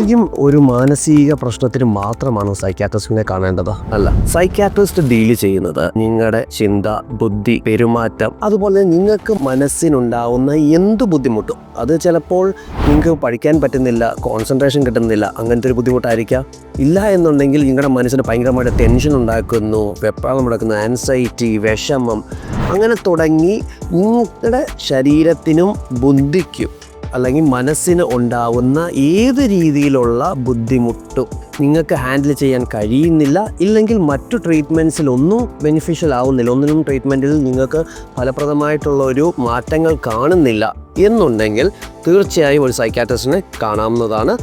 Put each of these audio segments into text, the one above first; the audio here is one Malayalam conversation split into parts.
ശരിക്കും ഒരു മാനസിക പ്രശ്നത്തിന് മാത്രമാണോ സൈക്യാട്രിസ്റ്റിനെ കാണേണ്ടത്? അല്ല. സൈക്യാട്രിസ്റ്റ് ഡീൽ ചെയ്യുന്നത് നിങ്ങളുടെ ചിന്ത ബുദ്ധി പെരുമാറ്റം അതുപോലെ നിങ്ങൾക്ക് മനസ്സിനുണ്ടാവുന്ന എന്ത് ബുദ്ധിമുട്ടും. അത് ചിലപ്പോൾ നിങ്ങൾക്ക് പഠിക്കാൻ പറ്റുന്നില്ല കോൺസെൻട്രേഷൻ കിട്ടുന്നില്ല അങ്ങനത്തെ ഒരു ബുദ്ധിമുട്ടായിരിക്കാം. ഇല്ല എന്നുണ്ടെങ്കിൽ നിങ്ങളുടെ മനസ്സിന് ഭയങ്കരമായിട്ട് ടെൻഷൻ ഉണ്ടാക്കുന്നു വെപ്രാളം ഉണ്ടാക്കുന്നു ആൻസൈറ്റി വിഷമം അങ്ങനെ തുടങ്ങി നിങ്ങളുടെ ശരീരത്തിനും ബുദ്ധിക്കും അല്ലെങ്കിൽ മനസ്സിന് ഉണ്ടാവുന്ന ഏത് രീതിയിലുള്ള ബുദ്ധിമുട്ടും നിങ്ങൾക്ക് ഹാൻഡിൽ ചെയ്യാൻ കഴിയുന്നില്ല ഇല്ലെങ്കിൽ മറ്റു ട്രീറ്റ്മെന്റ്സിലൊന്നും ബെനിഫിഷ്യൽ ആവുന്നില്ല. ഒന്നിനും ട്രീറ്റ്മെന്റിൽ നിങ്ങൾക്ക് ഫലപ്രദമായിട്ടുള്ള ഒരു മാറ്റങ്ങൾ കാണുന്നില്ല എന്നുണ്ടെങ്കിൽ തീർച്ചയായും ഒരു സൈക്കാട്രിസ്റ്റിനെ കാണാവുന്നതാണ്.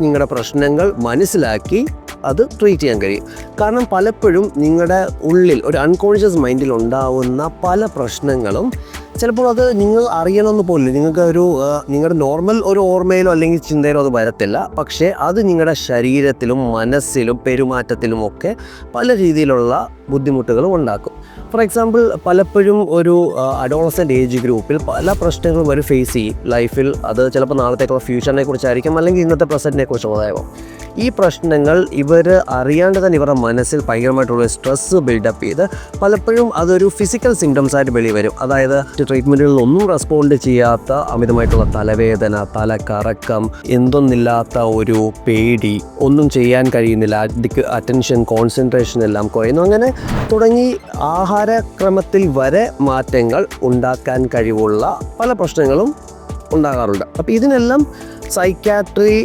നിങ്ങളുടെ പ്രശ്നങ്ങൾ മനസ്സിലാക്കി അത് ട്രീറ്റ് ചെയ്യാൻ കഴിയും. കാരണം പലപ്പോഴും നിങ്ങളുടെ ഉള്ളിൽ ഒരു അൺകോൺഷ്യസ് മൈൻഡിൽ ഉണ്ടാവുന്ന പല പ്രശ്നങ്ങളും ചിലപ്പോൾ അത് നിങ്ങൾ അറിയണമെന്ന് പോലും നിങ്ങൾക്ക് ഒരു നിങ്ങളുടെ നോർമൽ ഒരു ഓർമ്മയിലോ അല്ലെങ്കിൽ ചിന്തയിലോ അത് വരത്തില്ല. പക്ഷേ അത് നിങ്ങളുടെ ശരീരത്തിലും മനസ്സിലും പെരുമാറ്റത്തിലും ഒക്കെ പല രീതിയിലുള്ള ബുദ്ധിമുട്ടുകളും ഉണ്ടാക്കും. ഫോർ എക്സാമ്പിൾ പലപ്പോഴും ഒരു അഡോളസന്റ് ഏജ് ഗ്രൂപ്പിൽ പല പ്രശ്നങ്ങളും അവർ ഫേസ് ചെയ്യും. ലൈഫിൽ അത് ചിലപ്പോൾ നാളത്തേക്കുള്ള ഫ്യൂച്ചറിനെ കുറിച്ചായിരിക്കും അല്ലെങ്കിൽ ഇന്നത്തെ പ്രസന്റിനെ കുറിച്ചുള്ളതാവും ഈ പ്രശ്നങ്ങൾ ഇവർ അറിയാണ്ട് തന്നെ ഇവരുടെ മനസ്സിൽ ഭയങ്കരമായിട്ടുള്ള സ്ട്രെസ്സ് ബിൽഡപ്പ് ചെയ്ത് പലപ്പോഴും അതൊരു ഫിസിക്കൽ സിംറ്റംസ് ആയിട്ട് വെളി വരും. അതായത് ട്രീറ്റ്മെന്റുകളിലൊന്നും റെസ്പോണ്ട് ചെയ്യാത്ത അമിതമായിട്ടുള്ള തലവേദന തലക്കറക്കം എന്തൊന്നില്ലാത്ത ഒരു പേടി ഒന്നും ചെയ്യാൻ കഴിയുന്നില്ല അറ്റൻഷൻ കോൺസെൻട്രേഷൻ എല്ലാം കുറയുന്നു. അങ്ങനെ തുടങ്ങി ആഹാരക്രമത്തിൽ വരെ മാറ്റങ്ങൾ ഉണ്ടാക്കാൻ കഴിവുള്ള പല പ്രശ്നങ്ങളും ഉണ്ടാകാറുണ്ട്. അപ്പോൾ ഇതിനെല്ലാം സൈക്കാട്രി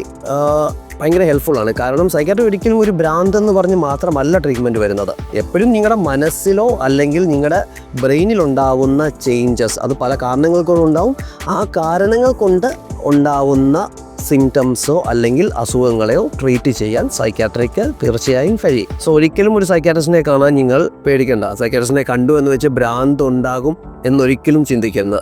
ഭയങ്കര ഹെൽപ്ഫുള്ളാണ് കാരണം സൈക്കാട്രി ഒരിക്കലും ഒരു ഭ്രാന്ത് എന്ന് പറഞ്ഞ് മാത്രമല്ല ട്രീറ്റ്മെന്റ് വരുന്നത്. എപ്പോഴും നിങ്ങളുടെ മനസ്സിലോ അല്ലെങ്കിൽ നിങ്ങളുടെ ബ്രെയിനിലുണ്ടാവുന്ന ചേഞ്ചസ് അത് പല കാരണങ്ങൾ കൊണ്ടുണ്ടാവും. ആ കാരണങ്ങൾ കൊണ്ട് ഉണ്ടാവുന്ന സിംറ്റംസോ അല്ലെങ്കിൽ അസുഖങ്ങളെയോ ട്രീറ്റ് ചെയ്യാൻ സൈക്കാട്രിക്ക് തീർച്ചയായും കഴിയും. സോ ഒരിക്കലും ഒരു സൈക്കാട്രിസ്റ്റിനെ കാണാൻ നിങ്ങൾ പേടിക്കേണ്ട. സൈക്കാട്രിസ്റ്റിനെ കണ്ടു എന്ന് വെച്ച് ഭ്രാന്ത് ഉണ്ടാകും എന്നൊരിക്കലും ചിന്തിക്കരുത്.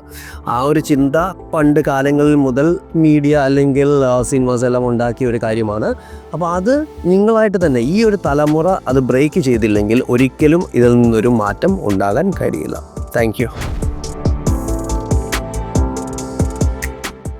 ആ ഒരു ചിന്ത പണ്ട് കാലങ്ങളിൽ മുതൽ മീഡിയ അല്ലെങ്കിൽ സിനിമാസ് എല്ലാം ഉണ്ടാക്കിയ ഒരു കാര്യമാണ്. അപ്പോൾ അത് നിങ്ങളായിട്ട് തന്നെ ഈ ഒരു തലമുറ അത് ബ്രേക്ക് ചെയ്തില്ലെങ്കിൽ ഒരിക്കലും ഇതിൽ നിന്നൊരു മാറ്റം ഉണ്ടാകാൻ കഴിയില്ല. താങ്ക്